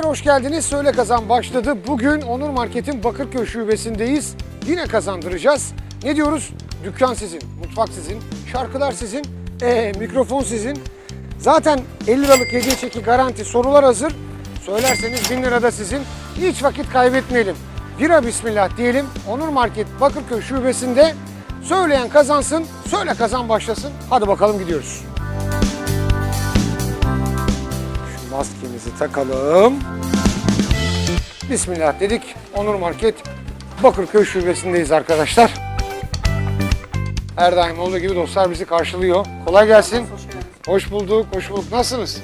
Gençler hoş geldiniz. Söyle Kazan başladı. Bugün Onur Market'in Bakırköy şubesindeyiz. Yine kazandıracağız. Ne diyoruz? Dükkan sizin, mutfak sizin, şarkılar sizin, ee, mikrofon sizin. Zaten 50 liralık hediye çeki garanti sorular hazır. Söylerseniz 1000 lira da sizin. Hiç vakit kaybetmeyelim. Bira bismillah diyelim. Onur Market Bakırköy şubesinde söyleyen kazansın, söyle kazan başlasın. Hadi bakalım gidiyoruz. Maskemizi takalım. Bismillah dedik. Onur Market Bakırköy şubesindeyiz arkadaşlar. Her daim olduğu gibi dostlar bizi karşılıyor. Kolay gelsin. Hoş bulduk, hoş bulduk. Nasılsınız?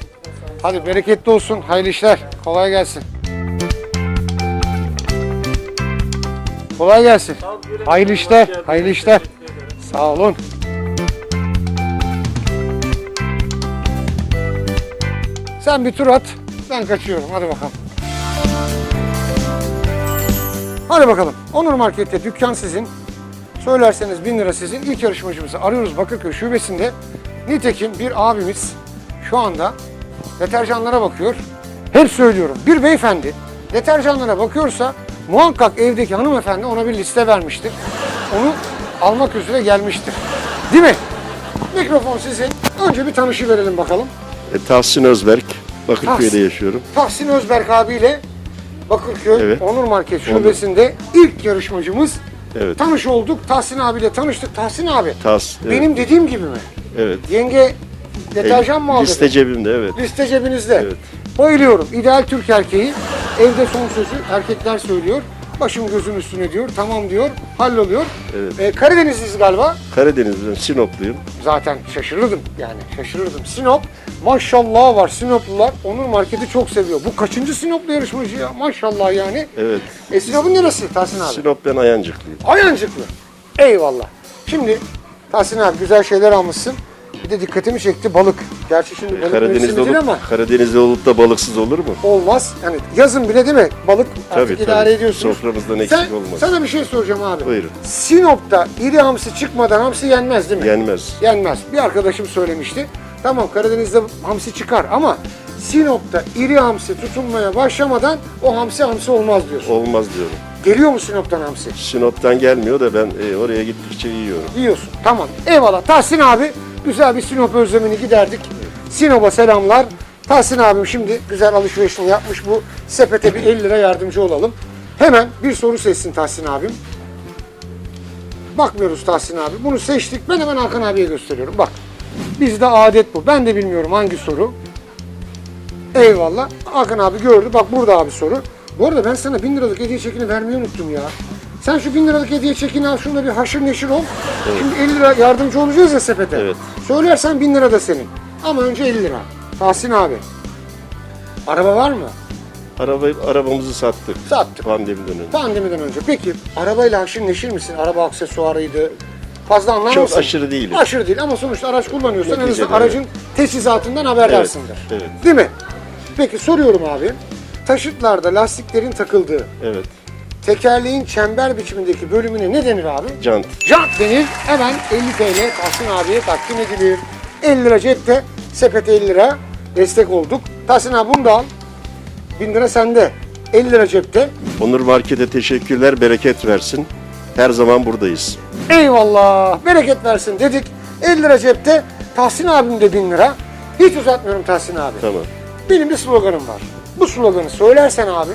Hadi bereketli olsun, hayırlı işler. Kolay gelsin. Kolay gelsin. Hayırlı işler, hayırlı işler. Sağ olun. Sen bir tur at, ben kaçıyorum. Hadi bakalım. Hadi bakalım. Onur Market'te dükkan sizin. Söylerseniz 1000 lira sizin. İlk yarışmacımızı arıyoruz Bakırköy şubesinde. Nitekim bir abimiz şu anda deterjanlara bakıyor. Hep söylüyorum. Bir beyefendi deterjanlara bakıyorsa muhakkak evdeki hanımefendi ona bir liste vermiştir. Onu almak üzere gelmiştir. Değil mi? Mikrofon sizin. Önce bir tanışı verelim bakalım. E, Tahsin Özberk. Bakırköy'de Tahsin. yaşıyorum. Tahsin Özberk abiyle Bakırköy Evet. Onur Market şubesinde ilk yarışmacımız. Evet. Tanış olduk. Tahsin abiyle tanıştık. Tahsin abi. Tas. evet, Benim dediğim gibi mi? Evet. Yenge deterjan mı aldı? Liste cebimde evet. Liste cebinizde. Evet. Bayılıyorum. İdeal Türk erkeği. Evde son sözü erkekler söylüyor. Başım gözüm üstüne diyor. Tamam diyor. Halloluyor. Evet. Ee, Karadenizliyiz galiba. Karadeniz'den Sinopluyum. Zaten şaşırırdım yani şaşırırdım. Sinop maşallah var Sinoplular. Onur Market'i çok seviyor. Bu kaçıncı Sinoplu yarışmacı ya maşallah yani. Evet. E Sinop'un neresi Tahsin abi? Sinop ben Ayancıklıyım. Ayancıklı. Eyvallah. Şimdi Tahsin abi güzel şeyler almışsın. Bir de dikkatimi çekti balık. Gerçi şimdi balık Karadeniz'de mevsimi değil olup, ama Karadeniz'de olup da balıksız olur mu? olmaz. Yani yazın bile değil mi? Balık artık Tabii, idare tabii. ediyorsunuz. Soframızdan eksik Sen- olmaz. Sana bir şey soracağım abi. Buyurun. Sinop'ta iri hamsi çıkmadan hamsi yenmez değil mi? Yenmez. Yenmez. Bir arkadaşım söylemişti. Tamam Karadeniz'de hamsi çıkar ama Sinop'ta iri hamsi tutulmaya başlamadan o hamsi hamsi olmaz diyorsun. Olmaz diyorum. Geliyor mu Sinop'tan hamsi? Sinop'tan gelmiyor da ben e, oraya gittikçe yiyorum. Yiyorsun. Tamam. Eyvallah. Tahsin abi güzel bir Sinop özlemini giderdik. Sinop'a selamlar. Tahsin abim şimdi güzel alışverişini yapmış. Bu sepete bir 50 lira yardımcı olalım. Hemen bir soru seçsin Tahsin abim. Bakmıyoruz Tahsin abi. Bunu seçtik. Ben hemen Hakan abiye gösteriyorum. Bak. Bizde adet bu. Ben de bilmiyorum hangi soru. Eyvallah. Hakan abi gördü. Bak burada abi soru. Bu arada ben sana 1000 liralık hediye çekini vermeyi unuttum ya. Sen şu 1000 liralık hediye çekini al. Şunda bir haşır neşir ol. Şimdi 50 lira yardımcı olacağız ya sepete. Evet. Söylersen 1000 lira da senin. Ama önce 50 lira. Tahsin abi. Araba var mı? Araba, arabamızı sattık. Sattık. Pandemiden önce. Pandemiden önce. Peki arabayla haşır neşir misin? Araba aksesuarıydı. Fazla anlar Çok mısın? aşırı değilim. Aşırı değil ama sonuçta araç kullanıyorsan en azından Neticede, aracın teçhizatından haberdarsındır. Evet, evet. Değil mi? Peki soruyorum abi. Taşıtlarda lastiklerin takıldığı Evet. Tekerleğin çember biçimindeki bölümüne ne denir abi? Jant. Jant denir. Hemen 50 TL Tahsin abiye takdim edilir. 50 lira cepte, sepete 50 lira destek olduk. Tahsin abi bunu da al. 1000 lira sende. 50 lira cepte. Onur Market'e teşekkürler, bereket versin. Her zaman buradayız. Eyvallah. Bereket versin dedik. 50 lira cepte. Tahsin abim de 1000 lira. Hiç uzatmıyorum Tahsin abi. Tamam. Benim bir sloganım var. Bu sloganı söylersen abi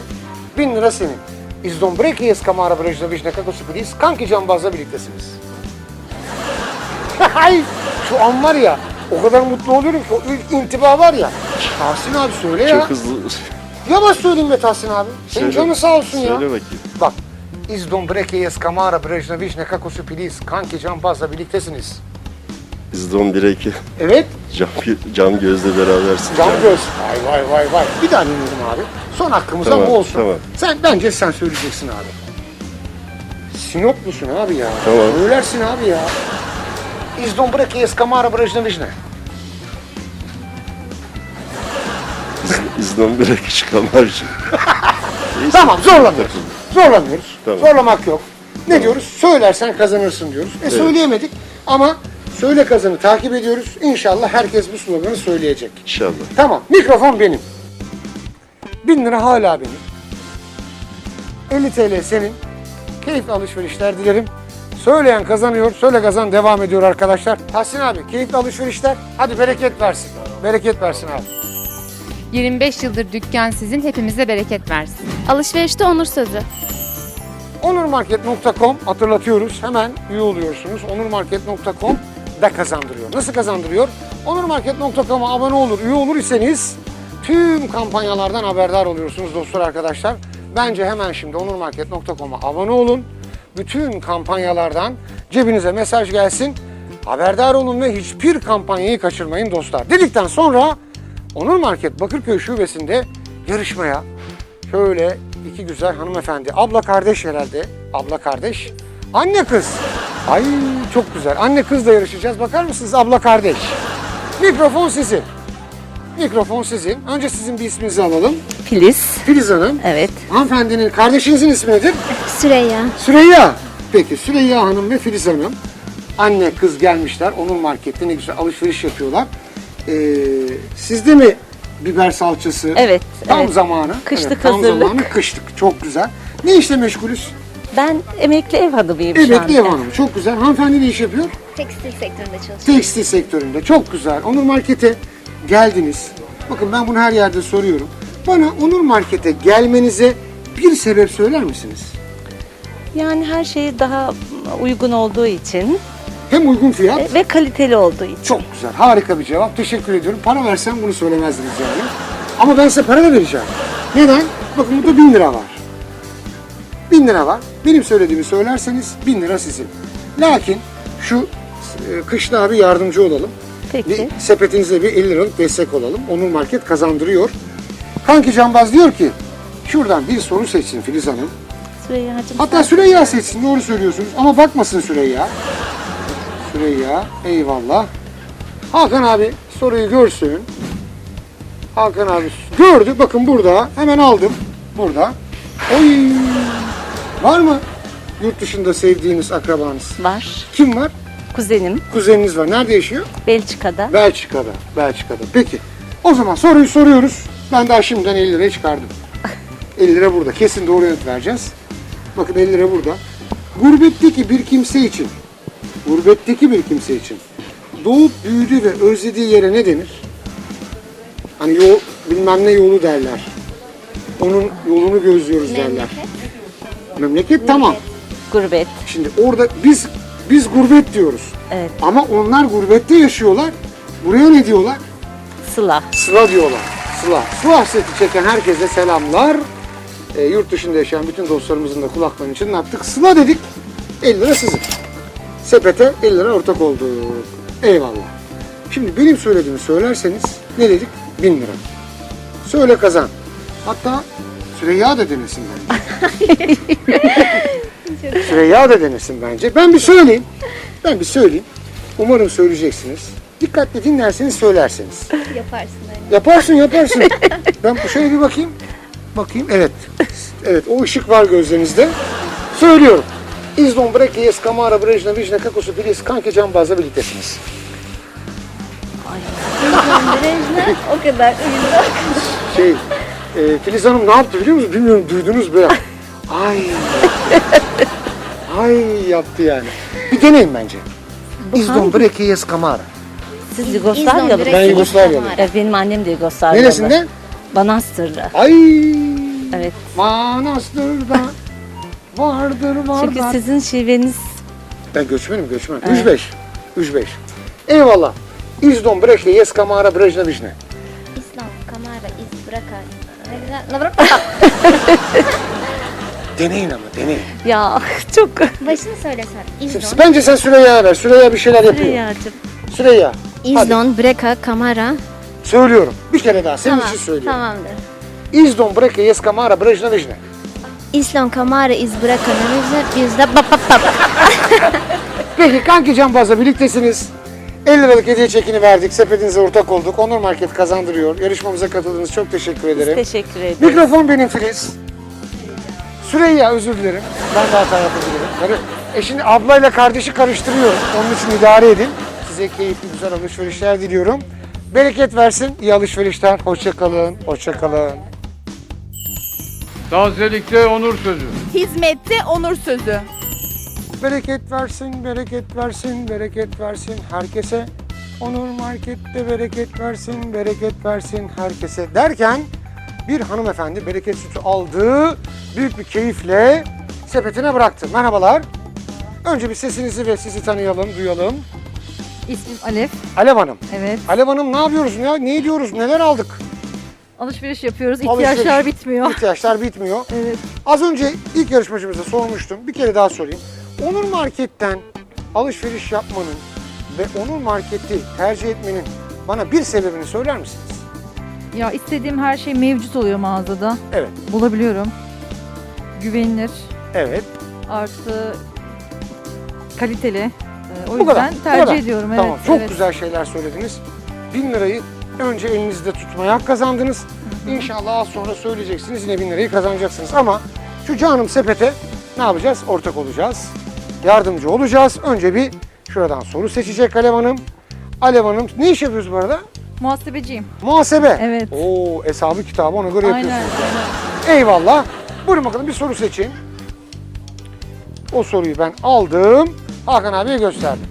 1000 lira senin. Iz Dombreki jest Kamara Brejnovic kako feliz. Kanki cambazla birliktesiniz. Hay! Şu an var ya o kadar mutlu oluyorum ki o ilk intiba var ya. Tahsin abi söyle ya. Çok hızlı. Yavaş söyleyeyim be Tahsin abi. Senin Söyle- canın sağ olsun ya. Söyle bakayım. Bak. Iz Dombreki jest Kamara Brejnovic kako feliz. Kanki cambazla birliktesiniz. İzdon Direki, Evet. Cam, cam Göz'le berabersin. Can göz. Vay vay vay vay. Bir daha dinleyelim abi. Son hakkımız Tamam, ama olsun. tamam. Sen bence sen söyleyeceksin abi. Sinoplusun abi ya. Tamam. Söylersin abi ya. Iz Dombreki jest Kamara Brejnovic İzdon Direki çıkamar için. Neyse. Tamam zorlamıyoruz. Zorlamıyoruz. Tamam. Zorlamak yok. Ne diyoruz? Söylersen kazanırsın diyoruz. E söyleyemedik ama söyle kazanı takip ediyoruz. İnşallah herkes bu sloganı söyleyecek. İnşallah. Tamam mikrofon benim. 1000 lira hala benim. 50 TL senin. Keyifli alışverişler dilerim. Söyleyen kazanıyor, söyle kazan devam ediyor arkadaşlar. Tahsin abi keyifli alışverişler. Hadi bereket versin. Bereket versin abi. 25 yıldır dükkan sizin, hepimize bereket versin. Alışverişte onur sözü. Onurmarket.com hatırlatıyoruz. Hemen üye oluyorsunuz. Onurmarket.com da kazandırıyor. Nasıl kazandırıyor? Onurmarket.com'a abone olur, üye olur iseniz tüm kampanyalardan haberdar oluyorsunuz dostlar arkadaşlar. Bence hemen şimdi onurmarket.com'a abone olun. Bütün kampanyalardan cebinize mesaj gelsin. Haberdar olun ve hiçbir kampanyayı kaçırmayın dostlar. Dedikten sonra Onur Market Bakırköy Şubesi'nde yarışmaya Şöyle iki güzel hanımefendi. Abla kardeş herhalde. Abla kardeş. Anne kız. Ay çok güzel. Anne kızla yarışacağız. Bakar mısınız abla kardeş? Mikrofon sizin. Mikrofon sizin. Önce sizin bir isminizi alalım. Filiz. Filiz Hanım. Evet. Hanımefendinin kardeşinizin ismi nedir? Süreyya. Süreyya. Peki Süreyya Hanım ve Filiz Hanım. Anne kız gelmişler. Onun markette ne güzel alışveriş yapıyorlar. Ee, sizde mi biber salçası? Evet, Tam evet. zamanı. Kışlık evet, tam hazırlık. zamanı kışlık. Çok güzel. Ne işle meşgulüz? Ben emekli ev hanımıyım şu Emekli ev anda. hanımı. Çok güzel. Hanımefendi ne iş yapıyor? Tekstil sektöründe çalışıyorum. Tekstil sektöründe. Çok güzel. Onur Market'e geldiniz. Bakın ben bunu her yerde soruyorum. Bana Onur Market'e gelmenize bir sebep söyler misiniz? Yani her şey daha uygun olduğu için Hem uygun fiyat ve kaliteli olduğu için. Çok güzel. Harika bir cevap. Teşekkür ediyorum. Para versem bunu söylemezdiniz yani. Ama ben size para da vereceğim. Neden? Bakın burada bin lira var. Bin lira var. Benim söylediğimi söylerseniz bin lira sizin. Lakin şu e, kışla abi yardımcı olalım. Peki. Bir sepetinize bir 50 liralık destek olalım. Onur Market kazandırıyor. Kanki Cambaz diyor ki şuradan bir soru seçsin Filiz Hanım. Süreyya'cığım Hatta Süreyya seçsin doğru söylüyorsunuz ama bakmasın Süreyya. Süreyya eyvallah. Hakan abi soruyu görsün. Hakan abi gördü bakın burada hemen aldım burada. Oy var mı yurt dışında sevdiğiniz akrabanız? var. Kim var? Kuzenim Kuzeniniz var. Nerede yaşıyor? Belçika'da. Belçika'da. Belçika'da. Peki. O zaman soruyu soruyoruz. Ben daha şimdiden 50 liraya çıkardım. 50 lira burada. Kesin doğru yanıt vereceğiz. Bakın 50 lira burada. Gurbetteki bir kimse için, gurbetteki bir kimse için doğup büyüdü ve özlediği yere ne denir? Hani yol, bilmem ne yolu derler. Onun yolunu gözlüyoruz derler. Memleket. Memleket tamam. Gurbet. Şimdi orada biz biz gurbet diyoruz. Evet. Ama onlar gurbette yaşıyorlar. Buraya ne diyorlar? Sıla. Sıla diyorlar. Sıla. Su hasreti çeken herkese selamlar. E, yurt dışında yaşayan bütün dostlarımızın da kulaklarını çınlattık. Sıla dedik. 50 lira sizin. Sepete 50 lira ortak olduk. Eyvallah. Şimdi benim söylediğimi söylerseniz ne dedik? 1000 lira. Söyle kazan. Hatta Süreyya da denesin bence. Süreyya da denesin bence. Ben bir söyleyeyim. Ben bir söyleyeyim. Umarım söyleyeceksiniz. Dikkatli dinlerseniz söylerseniz. Yaparsın öyle. Yaparsın yaparsın. ben şöyle bir bakayım. Bakayım evet. Evet o ışık var gözlerinizde. Söylüyorum. İzdon Brekiye, Skamara, Brejna, Vijna, Kakosu, Filiz, Kanki Cambaz'la birliktesiniz. Gönderejne o kadar. Şey, e, Filiz Hanım ne yaptı biliyor musunuz? Bilmiyorum duydunuz mu? Ay. Ay yaptı yani. Bir deneyin bence. İzdon Brekiye, Skamara. Siz Yugoslavyalı Ben mısınız? Yugoslavyalıyım. Evet, benim annem de Yugoslavyalı. Neresinde? Banastır'da. Ay. Evet. Manastır'da vardır vardır. Çünkü sizin şiveniz Ben göçmenim göçmen. Evet. 3-5. 3-5. Eyvallah. İzdon breke yes kamara brejna vişne. İslam, kamera, iz, bıraka. Ne güzel. Deneyin ama deneyin. ya çok Başını söylesen. İzdon. Bence sen Süreyya'ya ver. Süreyya bir şeyler yapıyor. Süreyya'cığım. Süreyya. İzdon, breka, kamera. Söylüyorum. Bir kere daha senin Tamam, için söylüyorum. tamamdır. İzdon breke yes kamara brejna vişne. İslam, kamera, iz, bıraka. Ne güzel. Biz de bap bap bap. Peki kanki Cambaz'la birliktesiniz. 50 liralık hediye çekini verdik. Sepetinize ortak olduk. Onur Market kazandırıyor. Yarışmamıza katıldığınız çok teşekkür ederim. Teşekkür ederim. Mikrofon benim Filiz. Süreyya özür dilerim. Ben de hata yapabilirim. Tabii. E şimdi ablayla kardeşi karıştırıyorum. Onun için idare edin. Size keyifli güzel alışverişler diliyorum. Bereket versin. İyi alışverişler. Hoşça kalın. Hoşça kalın. Tazelikte onur sözü. Hizmette onur sözü. Bereket versin, bereket versin, bereket versin herkese. Onur Market'te bereket versin, bereket versin herkese derken bir hanımefendi bereket sütü aldı. Büyük bir keyifle sepetine bıraktı. Merhabalar. Önce bir sesinizi ve sizi tanıyalım, duyalım. İsmim Alef. Alev Hanım. Evet. Alev Hanım ne yapıyoruz ya? Ne ediyoruz? Neler aldık? Alışveriş yapıyoruz. Alışveriş. İhtiyaçlar bitmiyor. İhtiyaçlar bitmiyor. Evet. Az önce ilk yarışmacımıza sormuştum. Bir kere daha sorayım. Onur Market'ten alışveriş yapmanın ve Onur Market'i tercih etmenin bana bir sebebini söyler misiniz? Ya istediğim her şey mevcut oluyor mağazada. Evet. Bulabiliyorum. Güvenilir. Evet. Artı kaliteli. Ee, O Bu yüzden kadar, bu tercih kadar. ediyorum. Evet, tamam. Çok evet. güzel şeyler söylediniz. Bin lirayı önce elinizde tutmaya hak kazandınız. İnşallah az sonra söyleyeceksiniz yine bin lirayı kazanacaksınız. Ama şu canım sepete ne yapacağız? Ortak olacağız. Yardımcı olacağız. Önce bir şuradan soru seçecek Alev Hanım. Alev Hanım ne iş yapıyoruz bu arada? Muhasebeciyim. Muhasebe. Evet. Oo hesabı kitabı ona göre Aynen. yapıyorsunuz. aynen. Eyvallah. Buyurun bakalım bir soru seçin. O soruyu ben aldım. Hakan abiye gösterdim.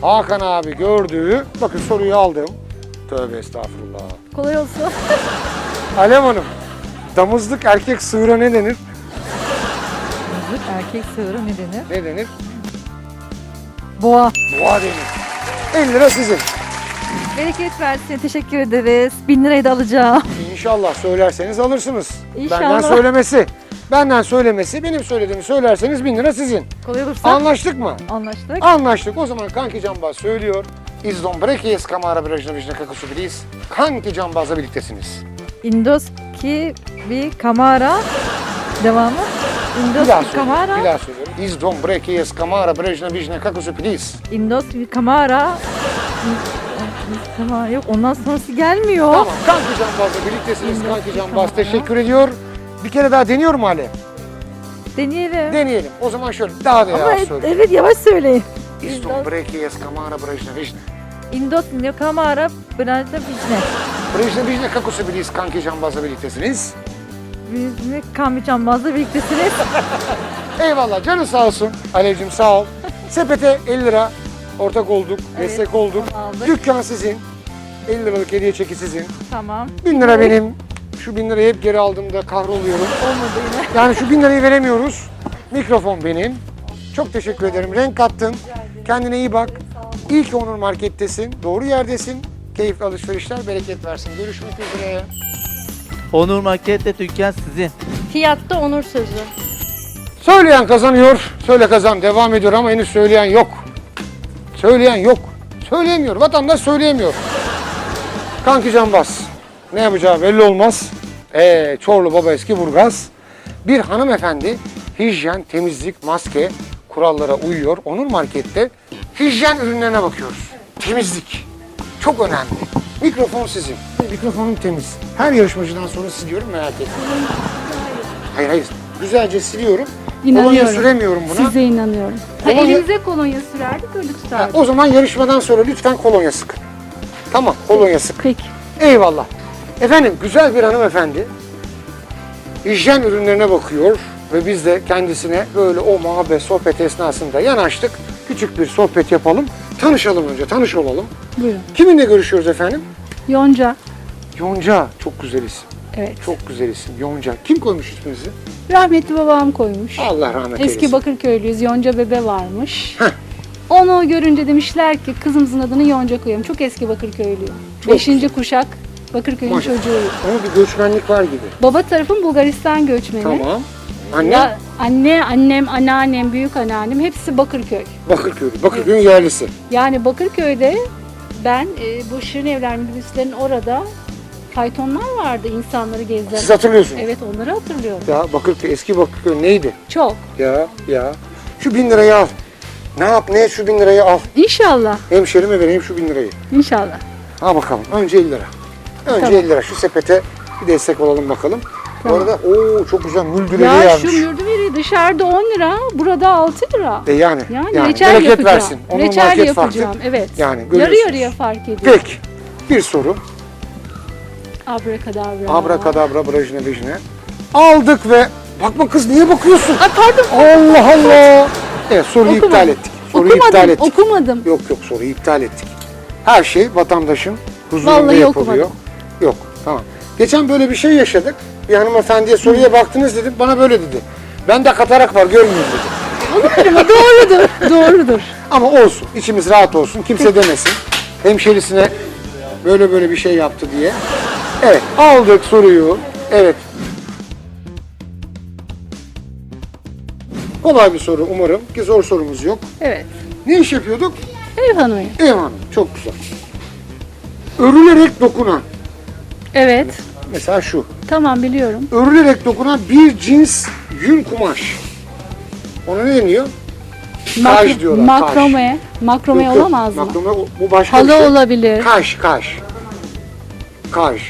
Hakan abi gördü. Bakın soruyu aldım. Tövbe estağfurullah. Kolay olsun. Alem Hanım, damızlık erkek sığıra ne denir? Erkek sığırı ne denir? Ne denir? Boğa. Boğa denir. 50 lira sizin. Bereket versin. Teşekkür ederiz. Bin lirayı da alacağım. İnşallah söylerseniz alırsınız. İnşallah. Benden söylemesi. Benden söylemesi, benim söylediğimi söylerseniz 1000 lira sizin. Kolay olursa Anlaştık mı? anlaştık. Anlaştık. O zaman kanki Cambaz söylüyor. İz Dombrekis Kamara Brajna Vijna Kakusu Bilis. Kanki Cambaz'la birliktesiniz. Indoski bir kamera. Devamı. Bir daha Indoski söylüyorum. kamera. Bir daha söylüyorum. İz Dombrekis Kamara Brajna Vijna Kakusu Bilis. Indoski bir kamera. Tamam yok ondan sonrası gelmiyor. Tamam. Kanki Cambaz'la birliktesiniz. Kanki Cambaz teşekkür ediyor. Bir kere daha deniyorum Ali. Deneyelim. Deneyelim. O zaman şöyle daha da Ama yavaş söyleyeyim. evet yavaş söyleyin. İz Dombrekis Kamara Brajna Vijna. Indoski bir kamera. Bülent'e bizne. Brajna Vijna Kakusu Bilis. Kanki Cambaz'la birliktesiniz. Bizne Kambi Cambaz'la birliktesiniz. Eyvallah canın sağ olsun. Alevcim sağ ol. Sepete 50 lira ortak olduk, Evet, destek olduk. onu aldık. Dükkan sizin. 50 liralık hediye çeki sizin. tamam. 1000 lira benim. Şu 1000 lirayı hep geri aldığımda kahroluyorum. Olmadı yine. Yani şu 1000 lirayı veremiyoruz. Mikrofon benim. Çok teşekkür ederim. Renk kattın. Kendine iyi bak. İyi ki Onur Market'tesin. Doğru yerdesin. Keyifli alışverişler bereket versin. Görüşmek üzere. Onur Market'te dükkan sizin. Fiyatta onur sözü. Söyleyen kazanıyor. Söyle kazan devam ediyor ama henüz söyleyen yok. Söyleyen yok. Söyleyemiyor. Vatandaş söyleyemiyor. Kanki Canbaz. Ne yapacağı belli olmaz. Ee, Çorlu Baba Eski Burgaz. Bir hanımefendi hijyen, temizlik, maske kurallara uyuyor. Onur Market'te hijyen ürünlerine bakıyoruz. Temizlik. Çok önemli. Mikrofon sizin. Mikrofonum temiz. Her yarışmacıdan sonra siliyorum merak etmeyin. Hayır hayır. Güzelce siliyorum. Kolonya İnanıyorum. süremiyorum buna. Size inanıyorum. Ha, Kolonya- elimize kolonya sürerdik öyle Ha, tutardık. o zaman yarışmadan sonra lütfen kolonya sıkın. Tamam, kolonya sıkın. Peki. Eyvallah. Efendim, güzel bir hanımefendi hijyen ürünlerine bakıyor ve biz de kendisine böyle o muhabbet, sohbet esnasında yanaştık. Küçük bir sohbet yapalım. Tanışalım önce, tanış olalım. Buyurun. Kiminle görüşüyoruz efendim? Yonca. Yonca. Çok güzel isim. Evet. Çok güzel isim. Yonca. Kim koymuş isminizi? Rahmetli babam koymuş. Allah rahmet Eski eylesin. Bakırköylüyüz. Yonca bebe varmış. Heh. Onu görünce demişler ki kızımızın adını Yonca koyalım. Çok eski Bakırköylüyüm. Çok Beşinci kuşak Bakırköy'ün çocuğuyum. Ama bir göçmenlik var gibi. Baba tarafım Bulgaristan göçmeni. Tamam. Anne Ya, anne, annem, anneannem, büyük anneannem hepsi Bakırköy. Bakırköy. Bakırköy'ün yerlisi. Yani Bakırköy'de ben e, bu Şirin Evler minibüslerin orada faytonlar vardı insanları gezdiren. Siz hatırlıyorsunuz. Evet onları hatırlıyorum. Ya Bakırköy, eski Bakırköy neydi? Çok. Ya ya. Şu bin lirayı al. Ne yap ne şu bin lirayı al. İnşallah. Hemşerime vereyim şu bin lirayı. İnşallah. Ha bakalım. Önce 50 lira. Önce Tamam. 50 lira. Şu sepete bir destek olalım bakalım. Bu arada ooo çok güzel müldüreli Ya yazmış. şu mürdümeri dışarıda 10 lira, burada 6 lira. E yani, Yani, yani reçel bereket yapacağım. versin. Onun reçel yapacağım. farklı. Evet. Yani Yarı yarıya fark ediyor. Peki. Bir soru. Abrakadabra. Abrakadabra brajine bejine. aldık ve bakma kız niye bakıyorsun? Ay pardon. Allah Allah. Evet soruyu Okumadım. iptal ettik. Soruyu okumadım, iptal ettik. okumadım. Yok yok soruyu iptal ettik. Her şey vatandaşın huzurunda Vallahi yapılıyor. okumadım. Yok tamam. Geçen böyle bir şey yaşadık. Bir hanımefendiye soruya baktınız dedim. Bana böyle dedi. Ben de katarak var görmüyorum dedi. Olabilir ama doğrudur. doğrudur. Ama olsun. içimiz rahat olsun. Kimse demesin. Hemşerisine böyle böyle bir şey yaptı diye. Evet aldık soruyu. Evet. Kolay bir soru umarım ki zor sorumuz yok. Evet. Ne iş yapıyorduk? Ev hanımıyım. Ev hanım. Çok güzel. Örülerek dokunan. Evet. Mesela şu. Tamam biliyorum. Örülerek dokunan bir cins yün kumaş. Ona ne deniyor? Kaj diyorlar. kaj. Makrome. Makrome Yok, yok. olamaz mı? Makrome bu başka Halı şey. olabilir. Kaj, kaj. Kaj.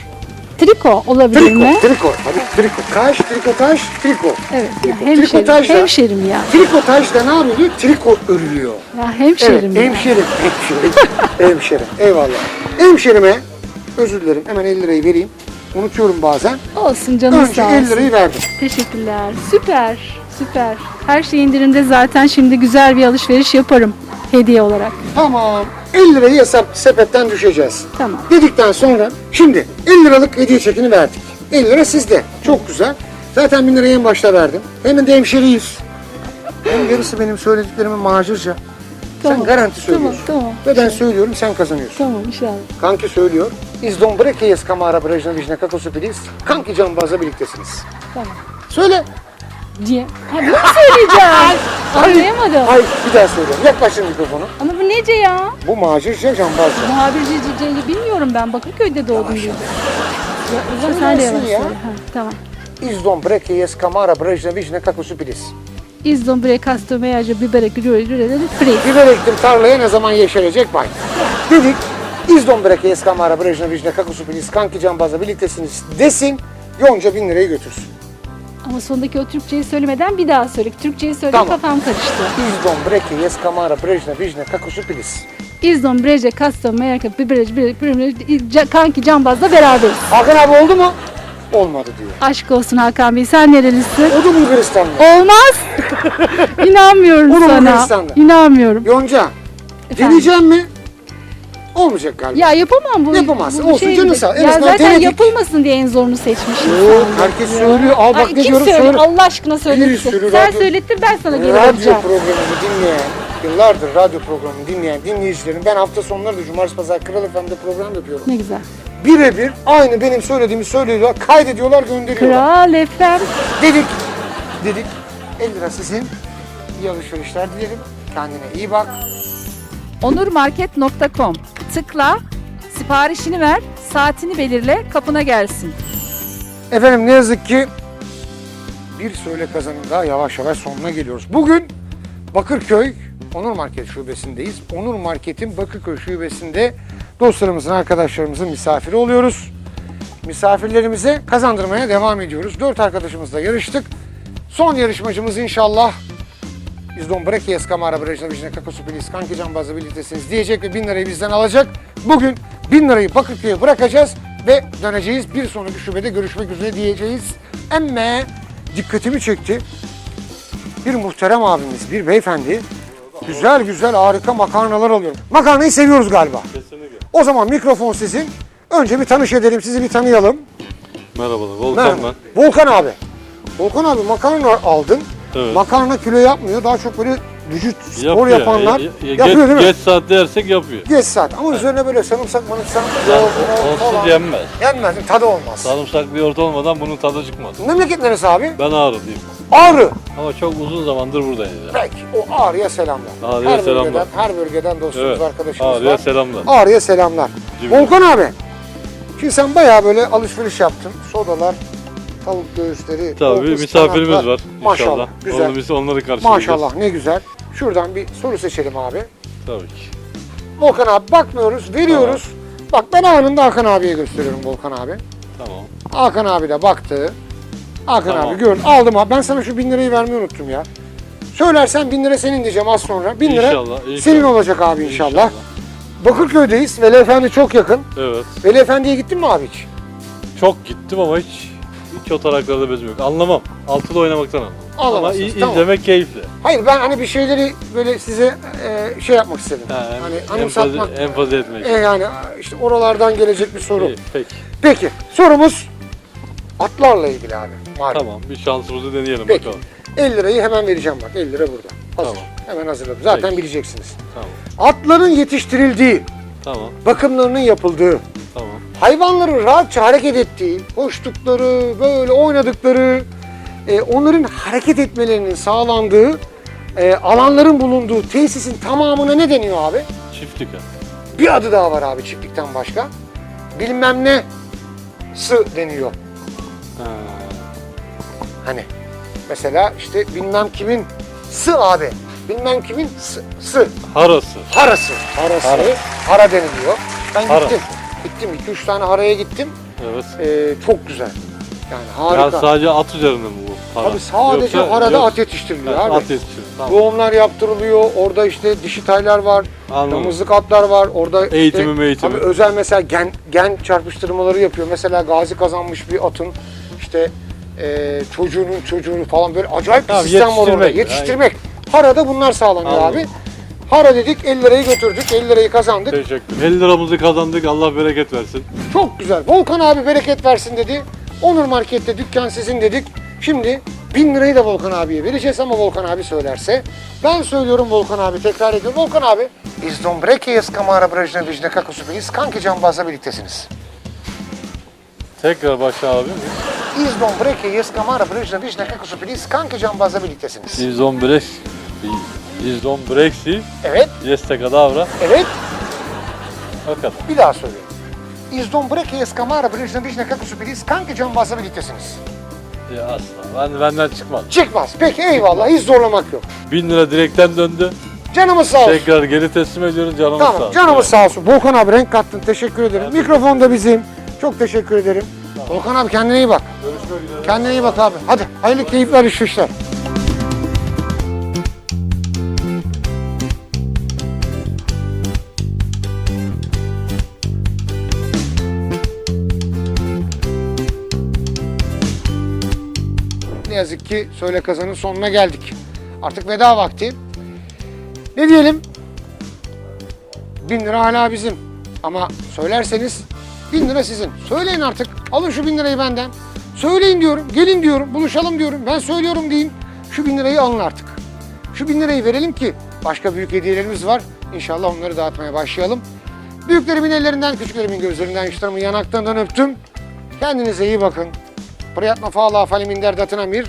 Triko olabilir Triko, mi? triko. Tabii triko. Kaj, trikotaj, triko. Evet. Ya, Triko. hemşerim. Trikotaj da- Hemşerim ya. Trikotajda ne yapılıyor? Triko örülüyor. Ya hemşerim evet, ya. hemşerim. Hemşerim. hemşerim. Eyvallah. Hemşerime, özür dilerim hemen 50 lirayı vereyim. Unutuyorum bazen. Olsun canım Önce sağ 50 olsun. lirayı verdim. Teşekkürler. Süper. Süper. Her şey indirimde zaten şimdi güzel bir alışveriş yaparım hediye olarak. Tamam. 50 lirayı hesap sepetten düşeceğiz. Tamam. Dedikten sonra şimdi 50 liralık hediye çekini verdik. 50 lira sizde. Çok güzel. Zaten 1000 lirayı en başta verdim. Hemen de hemşeriyiz. Hem yarısı benim söylediklerimin macirca. Sen Tamam. garanti Tamam, söylüyorsun. tamam. Ve ben söylüyorum sen kazanıyorsun. Tamam inşallah. Kanki söylüyor. İz Dombreke yes kamara brajna vijna kakosu pilis. Kanki cambazla birliktesiniz. Tamam. Söyle. Diye. Ha bunu mu söyleyeceğim? Anlayamadım. Hayır bir daha söylüyorum. Yaklaşın mikrofonu. Ama bu nece ya? Bu macirca cambazca. Muhabirci ciceli bilmiyorum ben. Bakırköy'de doğdum büyüdüm. Ya, o zaman sen de yavaş ya. Ha, tamam. İz Dombreke yes kamara brajna vijna kakosu pilis. İzdon bre kasto meyaja bibere gülüyor gülüyor free. Biber ektim tarlaya ne zaman yeşerecek bay. Dedik. İz Dombreke yes kamara brajna vijna kakosu pilis. Kanki cambazla birliktesiniz desin. Yonca bin lirayı götürsün. Ama sondaki o Türkçeyi söylemeden bir daha söyle. Türkçeyi söyle Tamam. kafam karıştı. İz Dombreke yes kamara brajna vijna kakosu pilis. İzdon breje kasto meyaja bibere gülüyor kanki cambazla beraberiz. Hakan abi oldu mu? Olmadı diyor. Aşk olsun Hakan Bey sen nerelisin? O da Bulgaristanlı. Olmaz. İnanmıyorum O da sana. Bulgaristan'da. İnanmıyorum. Yonca, Efendim? deneyeceğim mi? Olmayacak galiba. Ya yapamam bu. Yapamazsın. Olsun, şey canı gibi. sağ ol. En Ya azından zaten denedik. yapılmasın diye en zorunu seçmişim. Yok, herkes söylüyor. Al bak Ay, ne kim diyorum söyle? söyle. Allah aşkına söylesin. sürü Sen radyo- söylettir ben sana geri Radyo vereceğim. programını dinleyen, yıllardır radyo programını dinleyen dinleyicilerim, ben hafta sonları da Cumartesi Pazar Kral FM'de program yapıyorum. Ne güzel. Birebir aynı benim söylediğimi söylüyorlar, kaydediyorlar, gönderiyorlar. Kral Efem. Dedik, dedik 50 lira sizin. İyi alışverişler dilerim. Kendine iyi bak. Onurmarket.com Tıkla, siparişini ver, saatini belirle, kapına gelsin. Efendim ne yazık ki bir söyle kazanın daha yavaş yavaş sonuna geliyoruz. Bugün Bakırköy Onur Market şubesindeyiz. Onur Market'in Bakırköy şubesinde dostlarımızın, arkadaşlarımızın misafiri oluyoruz. Misafirlerimize kazandırmaya devam ediyoruz. Dört arkadaşımızla yarıştık. Son yarışmacımız inşallah İzdon Brekiyes Kamara Brejna Vijna Kakosu Pilis Kanki Cambaz'la birliktesiniz diyecek ve bin lirayı bizden alacak. Bugün bin lirayı Bakırköy'e bırakacağız ve döneceğiz. Bir sonraki şubede görüşmek üzere diyeceğiz. Emme dikkatimi çekti. Bir muhterem abimiz, bir beyefendi güzel güzel harika makarnalar alıyor. Makarnayı seviyoruz galiba. Kesinlikle. O zaman mikrofon sizin. Önce bir tanış edelim, sizi bir tanıyalım. Merhabalar, Volkan Merhaba. Volkan abi. Volkan abi makarna aldın. Evet. Makarna kilo yapmıyor. Daha çok böyle vücut spor Yapıyor. yapanlar E, e, yapıyor geç, değil mi? Geç saat dersek yapıyor. Geç saat. Ama üzerine böyle sarımsak manımsak yoğurt, yoğurt olsun falan. yenmez. Yenmez. Tadı olmaz. Sarımsaklı yoğurt olmadan bunun tadı çıkmaz. Memleket neresi abi? Ben Ağrı'lıyım. Ağrı. Ama çok uzun zamandır buradayım. Yani. Peki. O Ağrı'ya selamlar. Ağrı'ya her selamlar. Bölgeden, her bölgeden dostumuz, Evet. arkadaşımız Ağrı'ya var. selamlar. Ağrı'ya selamlar. Cümle. Volkan abi. Şimdi sen bayağı böyle alışveriş yaptın. Sodalar, tavuk göğüsleri, Tabii tavuk misafirimiz var. Maşallah. inşallah. Güzel. Onu, biz onları karşılayacağız. Maşallah ne güzel. Şuradan bir soru seçelim abi. Tabii ki. Volkan abi bakmıyoruz, veriyoruz. Bak ben anında Hakan abiye gösteriyorum Volkan abi. Tamam. Hakan abi de baktı. Hakan Tamam. abi gördü. Aldım abi. Ben sana şu bin lirayı vermeyi unuttum ya. Söylersen bin lira senin diyeceğim az sonra. Bin lira İnşallah, inşallah. senin olacak abi inşallah. Bakırköy'deyiz. Veli Efendi çok yakın. Evet. Veli Efendi'ye gittin mi abi hiç? Çok gittim ama hiç Hiç o taraklarda bezim yok. Anlamam. Altıda oynamaktan anlamam. Ama Anlamazsınız, i- tamam. izlemek keyifli. Hayır ben hani bir şeyleri böyle size e, şey yapmak istedim. Ha, hani anımsatmak. empoze, empoze etmek. E, yani işte oralardan gelecek bir soru. İyi, peki. Peki sorumuz atlarla ilgili abi. Malum. Tamam. Bir şansımızı deneyelim Peki. bakalım. 50 lirayı hemen vereceğim bak. 50 lira burada. Hazır. Tamam. Hemen hazırladım. Zaten Peki. bileceksiniz. Tamam. Atların yetiştirildiği, Tamam. bakımlarının yapıldığı. Hayvanların rahatça hareket ettiği, koştukları, böyle oynadıkları, e, onların hareket etmelerinin sağlandığı e, alanların bulunduğu tesisin tamamına ne deniyor abi? Çiftlik. Bir adı daha var abi çiftlikten başka. Bilmem ne sı deniyor. Ha. Hani mesela işte bilmem kimin sı abi. Bilmem kimin sı. sı. Harası. Harası. Harası. Hara. Hara deniliyor. Ben Hara. gittim. Gittim 2-3 tane haraya gittim. Evet. Ee, çok güzel. Yani Ya harika. sadece at üzerinde mi bu? Para? Tabii sadece Yoksa- harada yok- at yetiştiriliyor Ha, abi. At yetiştiriyor. Tamam. Doğumlar yaptırılıyor. Orada işte dişi taylar var. Anladım. Damızlık atlar var. Orada işte, Eğitimi, eğitimi. Tabii özel mesela gen, gen çarpıştırmaları yapıyor. Mesela gazi kazanmış bir atın işte e, çocuğunun çocuğunu falan böyle acayip bir sistem var orada. yetiştirmek. Yetiştirmek. Harada bunlar sağlanıyor Anladım. abi. Hara dedik 50 lirayı götürdük. 50 lirayı kazandık. Teşekkür 50 liramızı kazandık. Allah bereket versin. Çok güzel. Volkan abi bereket versin dedi. Onur Market'te dükkan sizin dedik. Şimdi 1000 lirayı da Volkan abiye vereceğiz ama Volkan abi söylerse. Ben söylüyorum Volkan abi tekrar ediyorum. Volkan abi. Iz Dombreke jest Kamara Brajna Vijne Kako Süperiz. Kanki Cambaz'la birliktesiniz. Tekrar başla abi. Iz Dombreke jest Kamara Brajna Vijne Kako Süperiz. Kanki Cambaz'la birliktesiniz. İzon Brex. İzon Brex'i. Evet, Yeste kadavra. evet. O kadar. Bir daha söylüyorum. Iz Dombreke jest Kamara Brajna Vijne Kako Süperiz. Kanki Cambaz'la birliktesiniz. Ya asla. Ben, benden çıkmaz. Çıkmaz. Peki eyvallah. Hiç zorlamak yok. 1000 lira direkten döndü. Canımız sağ olsun. Tekrar geri teslim ediyoruz. Canımız Tamam sağ olsun. canımız sağ olsun. Volkan abi renk kattın. Teşekkür ederim. Mikrofon da bizim. Çok teşekkür ederim. Volkan abi kendine iyi bak. Görüşmek üzere. Kendine iyi bak abi. Hadi hayırlı keyifler işler. Ki Söyle Kazan'ın sonuna geldik. Artık veda vakti. Ne diyelim? Bin lira hala bizim. Ama söylerseniz bin lira sizin. Söyleyin artık. Alın şu bin lirayı benden. Söyleyin diyorum. Gelin diyorum. Buluşalım diyorum. Ben söylüyorum deyin. Şu bin lirayı alın artık. Şu bin lirayı verelim ki başka büyük hediyelerimiz var. İnşallah onları dağıtmaya başlayalım. Büyüklerimin ellerinden, küçüklerimin gözlerinden, yaşlarımın yanaklarından öptüm. Kendinize iyi bakın. Priyatma Fağla Faliminder Datınamir.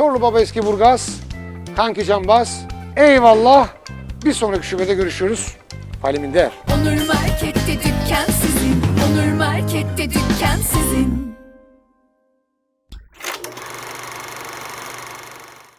Çorlu Baba Eski Burgaz. Kanki Cambaz. Eyvallah. Bir sonraki şubede görüşürüz. Faliminder. Onur Market'te dükkan sizin. Onur Market'te dükkan sizin.